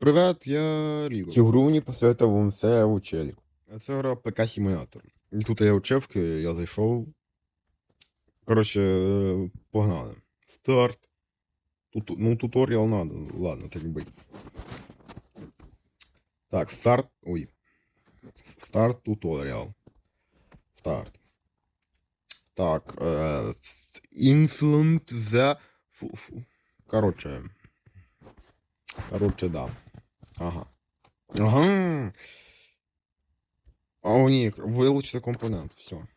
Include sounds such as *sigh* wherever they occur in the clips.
Привет, я Ріго. Цю гру мені посоветував це учелік. Це гра ПК Симулятор. Тут я учебки, я зайшов. Коротше, е, погнали. Старт. Тут, ну, туторіал надо. Ладно, так быть. Так, старт. Ой. Старт туторіал. Старт. Так. Е, Influent the... Коротше. Коротше, да. Ага. Ага. А о, ні, вилучити компонент. Все.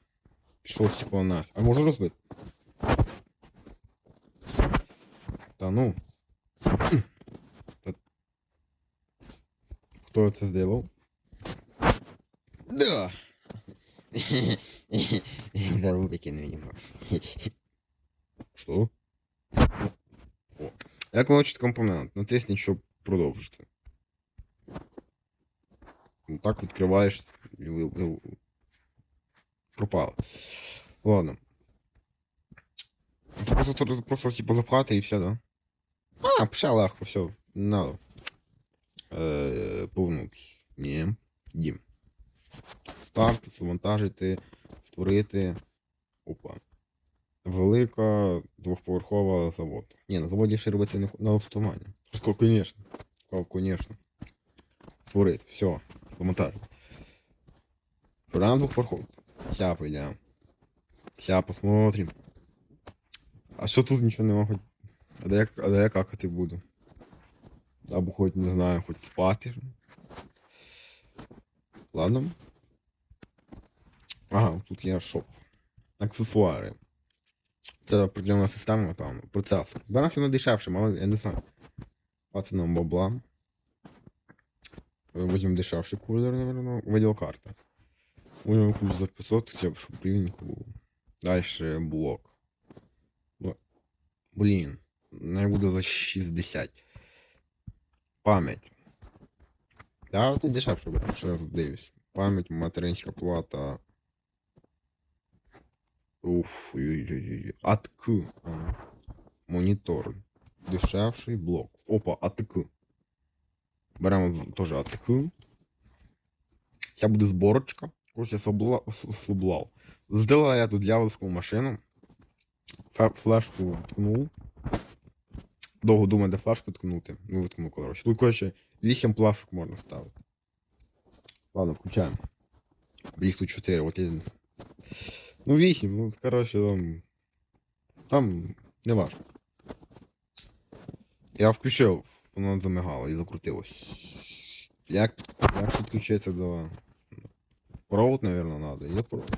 Пішов всього нафіг. А можу розбити? Та ну. Та- Хто це зробив? Да. Дару викину його. Що? О. Як вилучити компонент? Натисніть, щоб продовжити. Ну, так відкриваєш. і Пропало. Ладно. Просто, просто, типу запхати і все, да? А, пше легко, все. Надо. Е, повернутися. Ні. Дім. Старт, завантажити, створити. Опа. Велика двохповерхова завод. Ні, на заводі ще робити не на конечно. Сказав, конечно. Створити. Все. Завантажити. Прям двухпорхов. Сейчас пойдем. Сейчас посмотрим. А що тут нічого нема хоч. А де я, а де я какати буду? Або хоч не знаю, хоч спати. Ладно. Ага, тут є шоп. Аксесуари. Це определена система, напевно. Процесор. Все дешевше, але я не знаю. Нам бабла. Возьмем дешевший кулер, наверное. Видеокарта. Возьмем ключ за 500, хотя бы, чтобы привинку было. Дальше блок. Ну, Блин, не буду за 60. Пам'ять. Да, ти дешевше береш, ще раз дивлюсь. Пам'ять, материнська плата. Уф, ой-ой-ой. АТК. Ага. Монітор. Дешевший блок. Опа, АТК. Беремо теж АТК. Ця буде зборочка. Собла- соблав. Здала я тут дьявольську машину. Флешку ткнув. Довго думаю, де флешку ткнути. Ну, виткнув, коротше. Тут, коротше, 8 плашок можна ставити. Ладно, включаємо. Їх тут 4, от один. Ну, 8, ну, коротше, там. Там не важно. Я включив, воно замигало і закрутилось. Як, як підключитися до. Провод, наверное, надо. Є провод.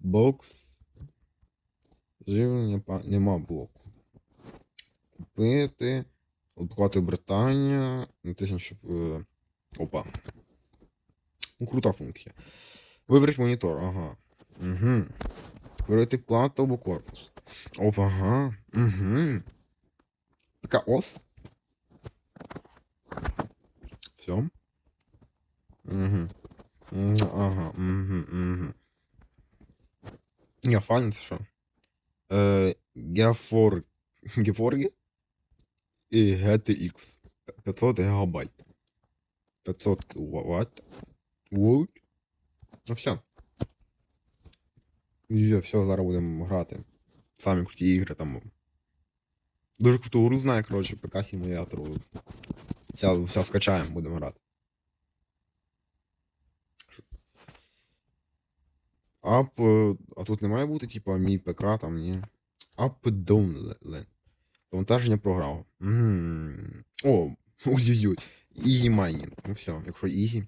Бокс. Живлення нема блоку. Купити. Блокувати обертання. Натисніть, щоб. е, Опа. Ну, крута функція. Виберіть монітор, ага. Угу. Виберіть плату або корпус. Опа, ага. Угу. Така ос. Все. Угу. М, Ага, угу, угу. Ні, файно це що? Е, Геофор... Гефорги і GTX. 500 гігабайт. 500 ватт. Вольт. Ну все. Все, зараз будемо грати. Самі круті ігри там. Дуже круту гру знаю, коротше, ПК симулятор. Зараз все скачаємо, будемо грати. Ап, е, а тут не має бути, типа, мій ПК там, ні. Up download. Завантаження програм. Мгм. О, *laughs* ой-ой-ой. Easy mining. Ну все, якщо easy.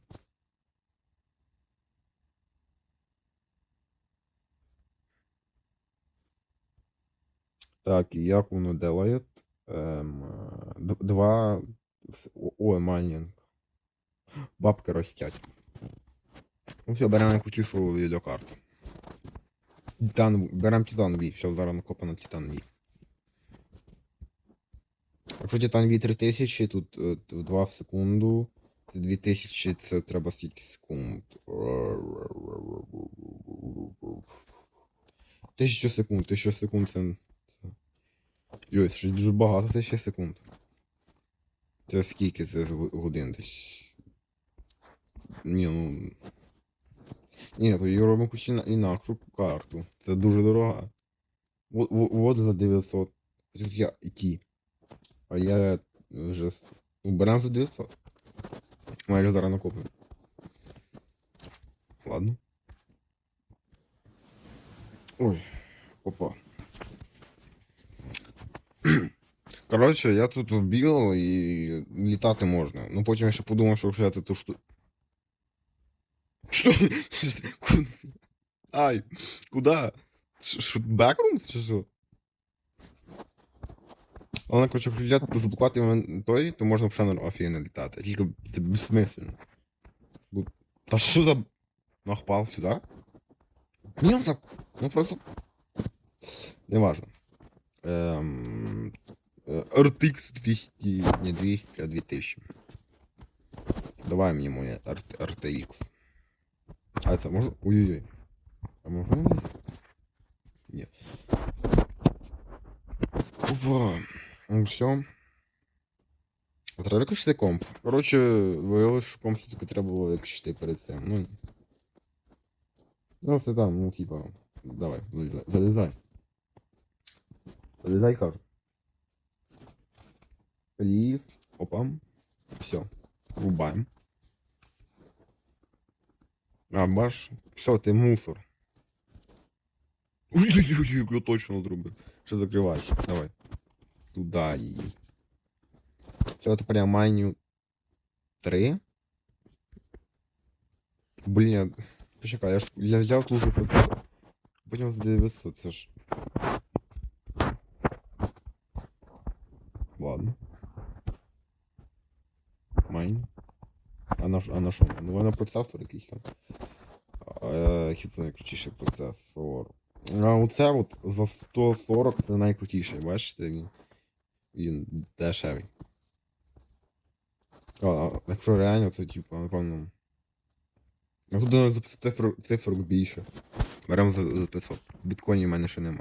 Так, і як воно делає? Ем, е, д- два. О, майнінг. Бабки ростять. Ну все, беремо найкрутішу відеокарту. Титан, беремо Титан V, все, зараз накопано Титан V. Якщо Титан V 3000, тут е, 2 в секунду. 2000, це треба стільки секунд. 1000 секунд, 1000 секунд це. Це- Йой, це ж дуже багато, 1000 секунд. Це скільки це годин? Ні, ну. Ні, то я робимо іна- інакшу карту. Це дуже дорога. Вот, за 900. Тут я іти. А я вже с- ну, за 900. Майже зараз накоплю. Ладно. Ой, опа. Коротше, я тут бігав і літати можна. Ну потім я ще подумав, що взяти ту штуку. Що? Ай, куда? Бекрумс чи що? Але, коротше, взяти заблокувати той, то можна взагалі офігенно літати. Тільки це безсмисленно. Та що за... Нахпал сюди? Ні, ну так, ну просто... Не важно. Ем... RTX 200, не 200, а 2000. Давай моє RT, RTX. А це можна? Ой-ой-ой. А здесь? Ні. Опа. Ну все. Треба виключити комп. Коротше, виявилось, що комп все-таки треба було виключити перед цим. Ну. Ну, це там, ну типа. Давай, залізай. Залізай. Залізай, кажу. Пліз. Опа. Все. Врубаємо. А, баш. Все, ти мусор. Ой-ой-ой, я точно зробив. Ще закривайся. Давай. Туда її. Все, тепер я майню 3. Блін, почекай, я ж я взяв тут за Потім за 900, це ж. На, на що? Ну, вона процесор якийсь там. Е, Який це найкрутіший процесор. А оце от за 140 це найкрутіший, бачите, він. Він дешевий. А, якщо реально, то типу, напевно. Тут треба записати цифру більше. Беремо за, за 500. Біткоїнів в мене ще нема.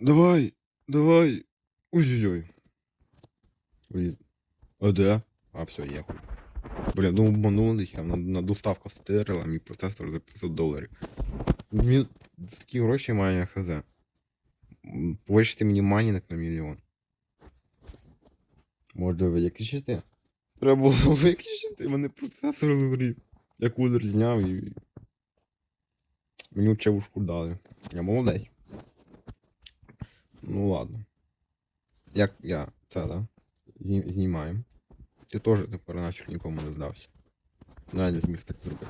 Давай! Давай! Ой-ой-ой. А де? А, все, є. Бля, ну обманули їх, на, на доставка стерила, мій процесор за 500 доларів. Він такі гроші має хз. Повищити мені майнінг на мільйон. Може виключити? Треба було *laughs* виключити, мене процесор згорів. Я кулер зняв і. Мені чевушку дали. Я молодець. Ну ладно. Як я це, да? Знімаємо. Ти теж тепер наче нікому не здався. Ну, я не зміг так зробити.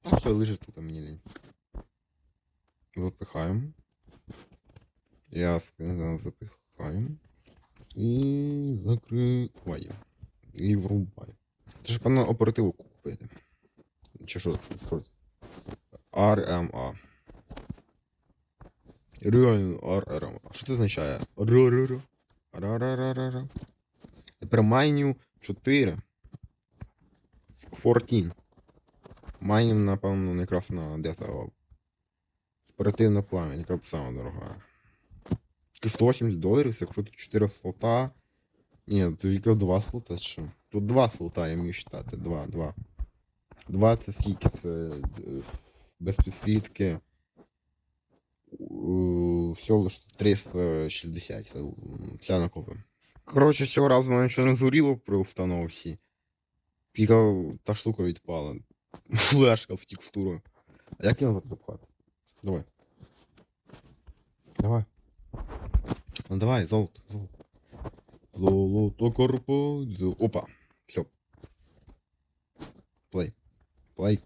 Так все лежить тут мені лінь. Запихаємо. Я запихаємо. І закриваємо. І врубаємо. Це ж певно оперативу купити. Чи що? RMA. Реально RMA. Що це означає? РРР. Тепер майню 4. 14. Майнів, напевно, якраз на дето оперативна пам'ять, яка сама дорога. 180 доларів, якщо тут 4 слота. Ні, тут тільки 2 слота, що? Тут 2 слота, я вмію считати. 2, 2. 2 це скільки, це е, без підсвітки. Всього лише 360, це м, вся накопи. Коротше, цього разу мене нічого не згоріло при установці. Тільки та штука відпала. *laughs* Флешка в текстуру. А як назад запхати? Давай. Давай. Ну давай, золото, золото. Золото корпо. Опа. Все. Плей. Плей.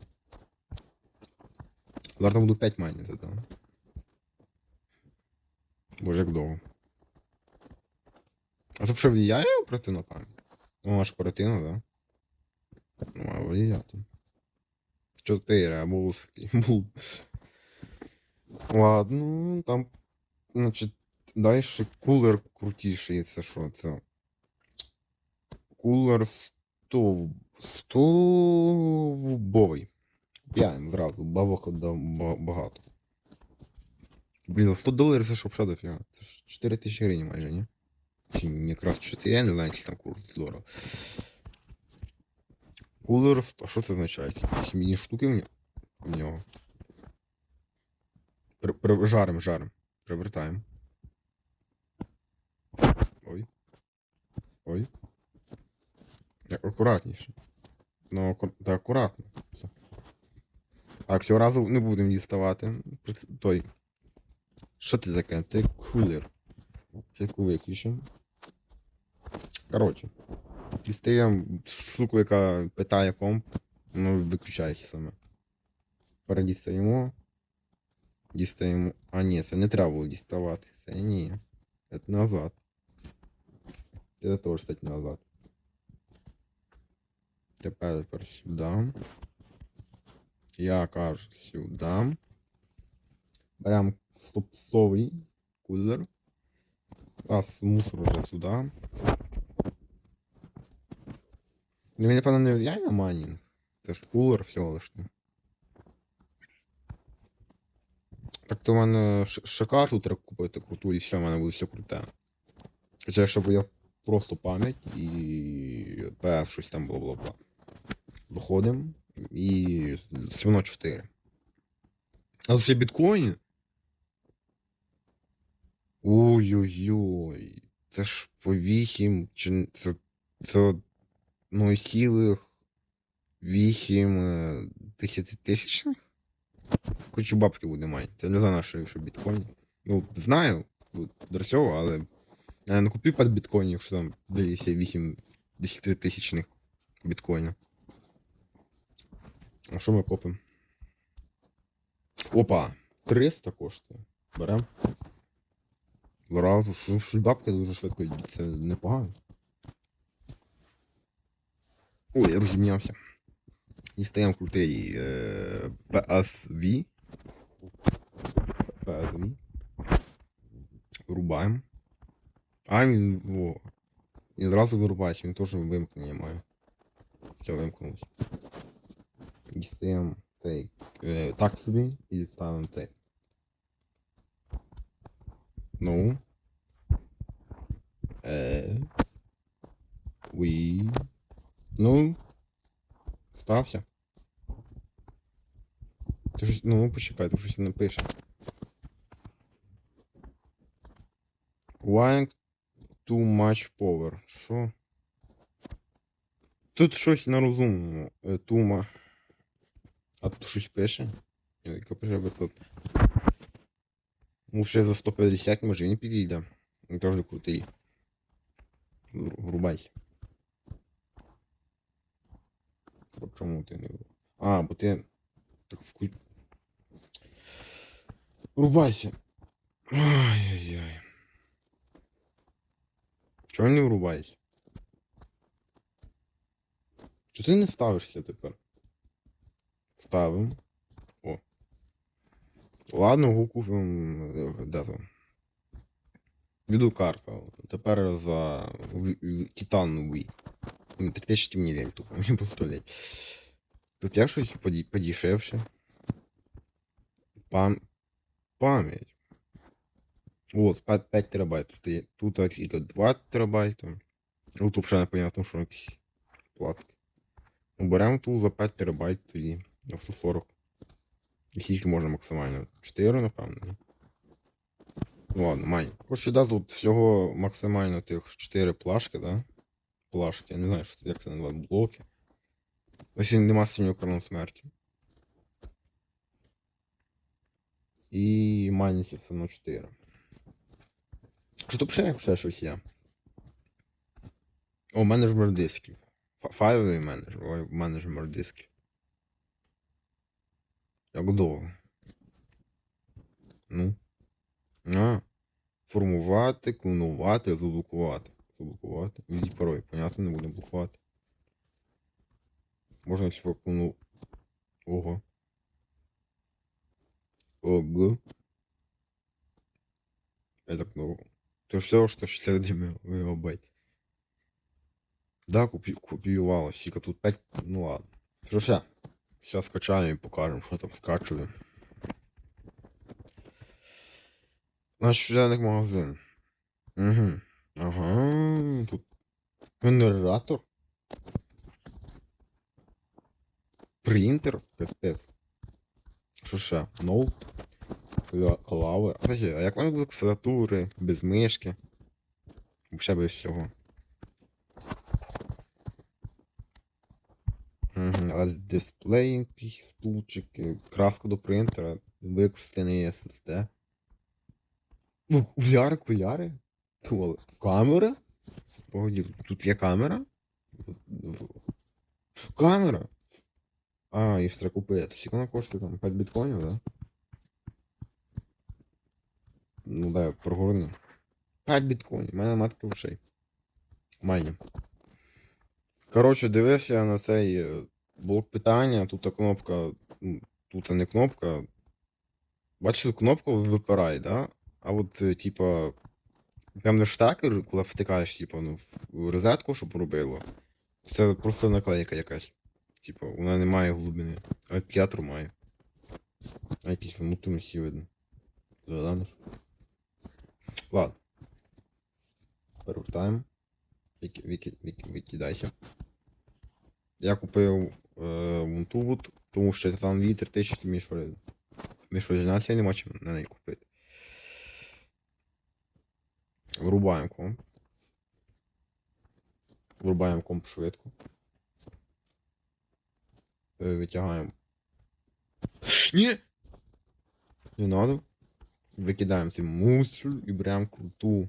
Зараз буду 5 майнити, так. Боже, як довго. А це що влияє оперативна пам'ять? Ну, аж оперативна, да? Ну, має влияти. 4, а був. Ладно, там, значить, далі кулер крутіший, це що? Це. Кулер 100. 100 П'яємо зразу, бабок багато. Блін, за 100 доларів це що взагалі дофіга? Це ж 4 тисячі гривень майже, ні? Якраз 4, я не знаю, який там курс здорово. Кулер, а що це означає? Міні штуки в нього? При, при, жарим, жарим. Привертаємо. Ой. Ой. Я- Акуратніше. Ну, та акуратно. Все. Так, цього разу не будемо діставати. Той. Що ти таке? Ти кулер. Чайку виключимо. Коротше. Дістаємо штуку, яка питає комп. Ну, виключається саме. Передістаємо. Дістаємо. А, ні, це не треба було діставати. Це ні. Це назад. Це теж стать назад. Тепер, тепер сюди. Я кажу сюди. Беремо стопсовий кулер. Раз мусор вже сюди. Напевно, не влияє на майнінг. Це ж кулер всього лиш. Так то в мене ш- шикару треба купити круту і все, в мене буде все круте. Хоча щоб я просто пам'ять і PS щось там було бла-бла. Виходимо і свино 4. А ще біткоін. Ой-ой-ой. Це ж по 8, чи це, це ну цілих 8 е, тисячних? Хочу бабки буде мати. Це не за наше, що біткоін. Ну, знаю, тут дросьово, але я не купив під біткоїнів, що там дає 8 10 тисячних біткоїна. А що ми копимо? Опа! 300 коштує. Берем. Зразу, що, бабка дуже швидко йде, це непогано. Ой, я розімнявся. Дістаємо крутий е, PSV. PSV. Вирубаємо. А він. Во. І зразу вирубається, він теж вимкнення має. Все, вимкнувся. Дістаємо цей е, так собі і ставимо цей. Ну. Е. We. Ну. Стався. Ти щось, ну, почекай, ти щось не пише. Wang too much power. Що? Тут щось на розумному. Е, Тума. А тут щось пише? Яка пише без тут. Ну, ще за 150 може він підійде. Він теж крутий. Вру- Бо чому ти не А, бо ти. Так вку... Врубайся. Ай-яй-яй. Чого не врубайся? Чого ти не ставишся тепер? Ставим. О. Ладно, е, Де там? Відеокарта. Тепер за в- в- Титан Wii. Ні, 3000 мені лень тупо, мені поставлять. Тут я щось подешевше. Пам... Пам'ять. Вот, 5, 5 терабайт. Тут, є- тут а, тільки 2 терабайта. Ну, тут взагалі непонятно, що платки. Ну, беремо ту за 5 терабайт тоді. На 140. І скільки можна максимально? 4, напевно. Ну ладно, май. Коротше, да, тут всього максимально тих 4 плашки, да? Плашки, я не знаю, що це, як це називати, блоки. Ось він нема синього корону смерті. І майнісі все одно 4. Що тут ще, ще щось є? О, менеджмент дисків. Файловий менеджер, ой, менеджмент дисків. Як довго? Ну. А. Формувати, клонувати, заблокувати. Заблокувати. Візіть пароль, понятно, не будемо блокувати. Можна типа клону. Ого. Ого. Это ну. То все, что 61 мегабайт. Да, купи, копіювало, скільки тут 5, ну ладно. Ще? Сейчас скачаємо і покажемо, що там скачує. Наш щоденник магазин. Угу. Ага, тут генератор. Принтер, капець. Що ще? Ноут. Кла- Клави. А а як вони без клавіатури, без мишки? Ще без всього. Угу. Але дисплей, якийсь стульчик, е, краска до принтера, використаний SSD. Ну, окуляри, окуляри. Камера? Погоді, тут є камера? Камера? А, їх ж треба купити. Скільки вона коштує там? 5 біткоїнів, да? Ну да, прогорни. 5 біткоїнів, у мене матки грошей. Майні. Коротше, дивився я на цей е, блок питання, тут кнопка. Тут не кнопка. Бачите, кнопка випирає, да? А от, е, типа, там не штекер, коли втикаєш, типа, ну, в розетку, щоб робило. Це просто наклейка якась. Типа, вона не має глибини. А театру має. А якісь внутрішні видно. Ладно. ж. Ладно. Перевертаємо. Вики, вики, вики, викидайся. Я купив е, вунту вот, тому що там вітер тисячі мішори. Мішорізація я не маю чим на неї купити. Врубаємо комп. Врубаємо комп швидко. Е, Витягаємо. Ні! Не надо. Викидаємо цей мусор і беремо круту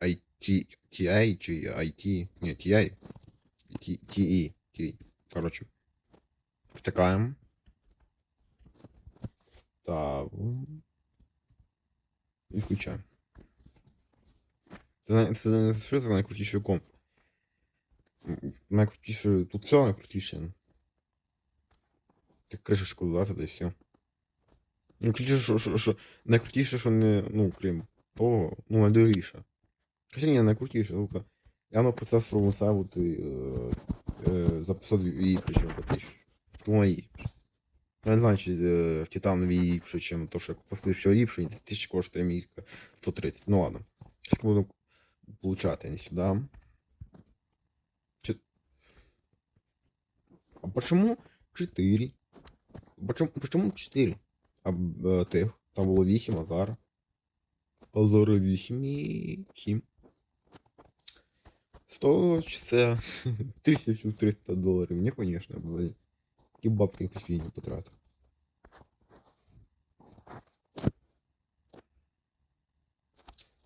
IT, TI чи IT. Ні, TI. TE. TE. Коротше. Втикаємо. Ставимо. І включаємо. Це, це, не- що це найкрутіший комп? Найкрутіше, тут все найкрутіше. Так кришечку додати, та й все. Найкрутіше, що, що, що, найкрутіше, що не, ну, крім того, ну, найдоріше. Хоча ні, найкрутіше, сука. Я на процесору виставив ти е, е, за 500 її причому копіш. Тому її. Я не знаю, чи е, титанові її ліпше, чим то, що я купив що ліпше, і тисячі коштує міська 130. Ну ладно. Скільки буду получати, не сюди. Чи... А почему 4? Почему, почему 4? А е, тих? Там було 8, а зараз. А зараз 8 і 7. 100 чи це 1300 доларів. Ні, конечно, блядь. Такі бабки кофійні потратив.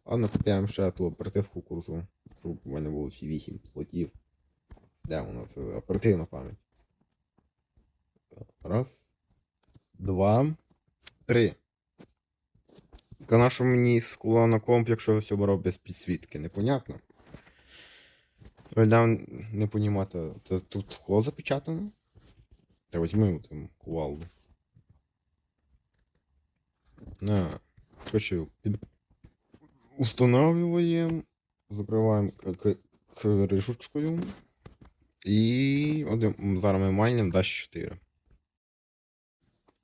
Ладно, купляємо ще ту оперативку курсу, щоб у мене було всі 8 слотів. Де у нас оперативна пам'ять? Раз. Два. Три. Що мені скула на комп, якщо я все брав без підсвітки, непонятно. Дам не понімати, це тут скло запечатано? Та візьми там кувалду. На. Під... устанавливаємо, закриваємо кришечкою. І один, зараз ми майнемо Dash 4.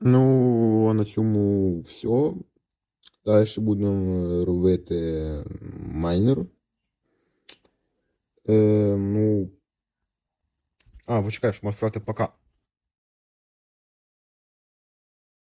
Ну, а на цьому все. Далі будемо робити майнер. Е, ну. А, почекай, що можна сказати пока.